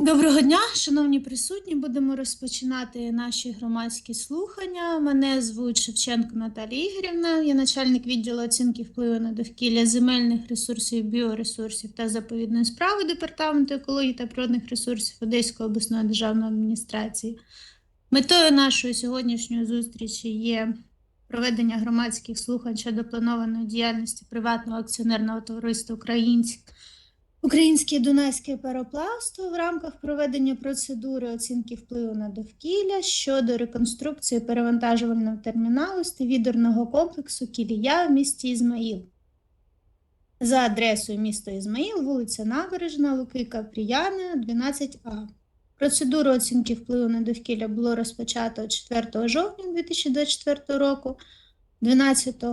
Доброго дня, шановні присутні. Будемо розпочинати наші громадські слухання. Мене звуть Шевченко Наталія Ігорівна. Я начальник відділу оцінки впливу на довкілля земельних ресурсів, біоресурсів та заповідної справи Департаменту екології та природних ресурсів Одеської обласної державної адміністрації. Метою нашої сьогоднішньої зустрічі є проведення громадських слухань щодо планованої діяльності приватного акціонерного товариства Українськ. Українське Дунайське пароплавство в рамках проведення процедури оцінки впливу на довкілля щодо реконструкції перевантажувального терміналу стивідерного комплексу Кілія в місті Ізмаїл. За адресою місто Ізмаїл, вулиця Набережна, Луки Капріяна, 12А. Процедуру оцінки впливу на довкілля було розпочато 4 жовтня 2024 року. 12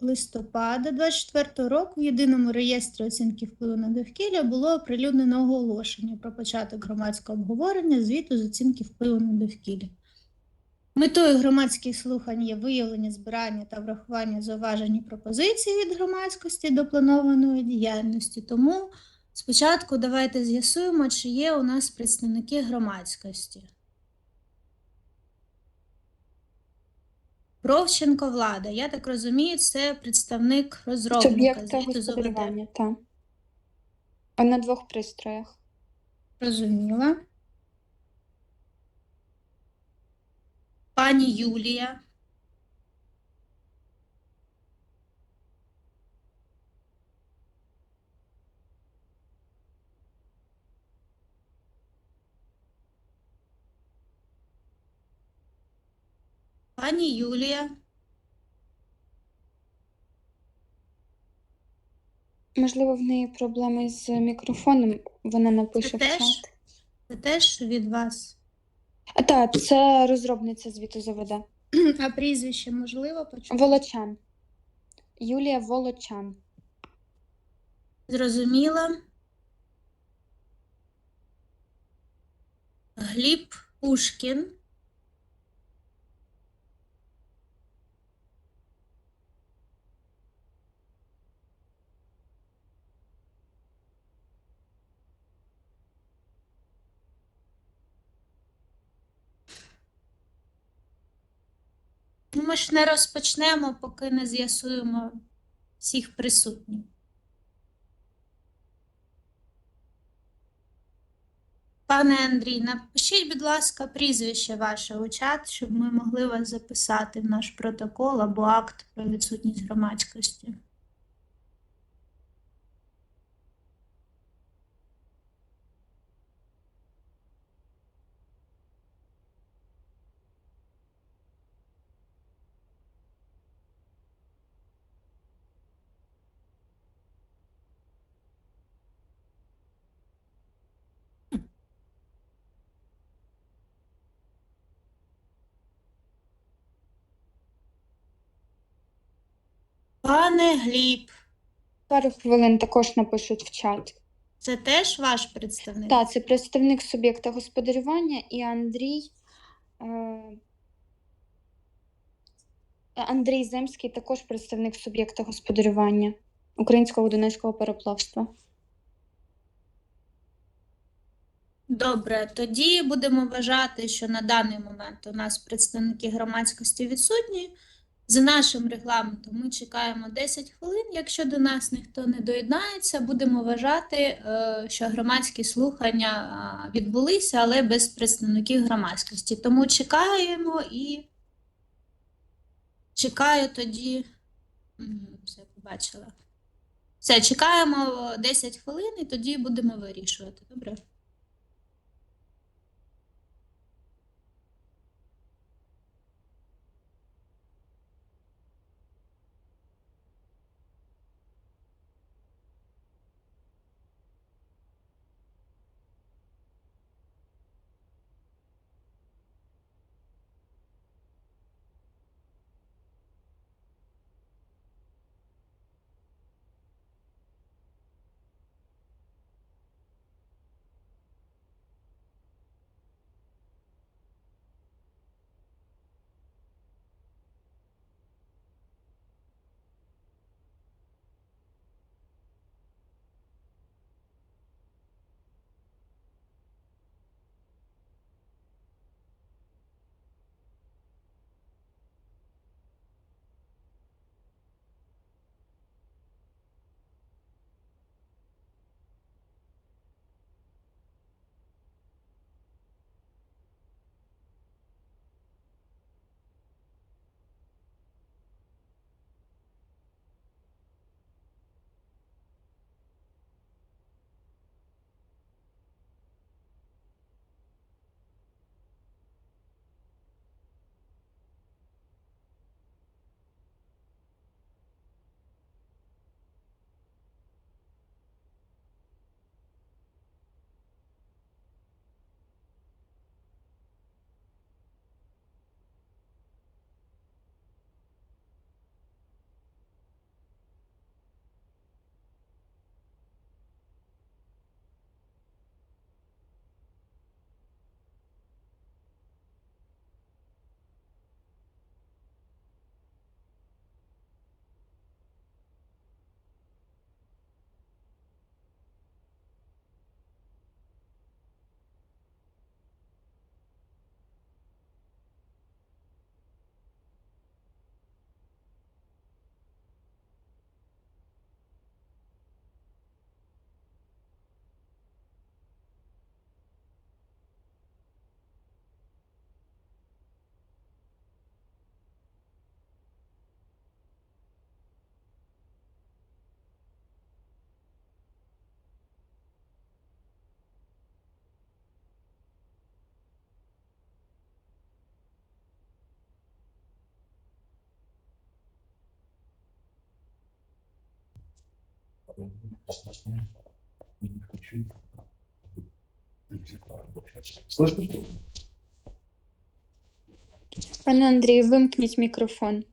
листопада 2024 року в єдиному реєстрі оцінки впливу на довкілля було оприлюднено оголошення про початок громадського обговорення звіту з оцінки впливу на довкілля. Метою громадських слухань є виявлення, збирання та врахування зауважень і пропозицій від громадськості до планованої діяльності. Тому спочатку давайте з'ясуємо, чи є у нас представники громадськості. Бровченко Влада. Я так розумію, це представник розробника звіту з ОВД. так. А на двох пристроях. Розуміла. Пані Юлія. Пані Юлія. Можливо, в неї проблеми з мікрофоном, вона напише Це в теж? чат. Це теж від вас. А так, це розробниця звіту ЗВД. А прізвище можливо почути? Волочан. Юлія Волочан. Зрозуміла. Гліб Пушкін. Ми ж не розпочнемо, поки не з'ясуємо всіх присутніх. Пане Андрій, напишіть, будь ласка, прізвище ваше у чат, щоб ми могли вас записати в наш протокол або акт про відсутність громадськості. Пане Гліб, Пару хвилин також напишуть в чат. це теж ваш представник? Так, це представник суб'єкта господарювання і Андрій. Е... Андрій Земський також представник суб'єкта господарювання Українського Донецького пароплавства. Добре, тоді будемо вважати, що на даний момент у нас представники громадськості відсутні. За нашим регламентом ми чекаємо 10 хвилин. Якщо до нас ніхто не доєднається, будемо вважати, е, що громадські слухання відбулися, але без представників громадськості. Тому чекаємо і чекаю тоді. Все побачила. Все, чекаємо 10 хвилин і тоді будемо вирішувати. Добре? Пане Андрію, вимкніть мікрофон.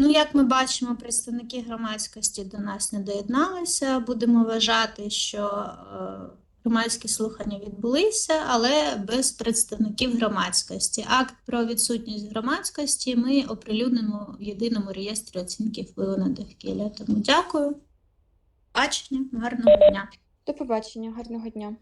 Ну, як ми бачимо, представники громадськості до нас не доєдналися. Будемо вважати, що е, громадські слухання відбулися, але без представників громадськості. Акт про відсутність громадськості ми оприлюднимо в єдиному реєстрі оцінки впливу на довкілля. Тому дякую. Бачення, гарного дня. До побачення, гарного дня.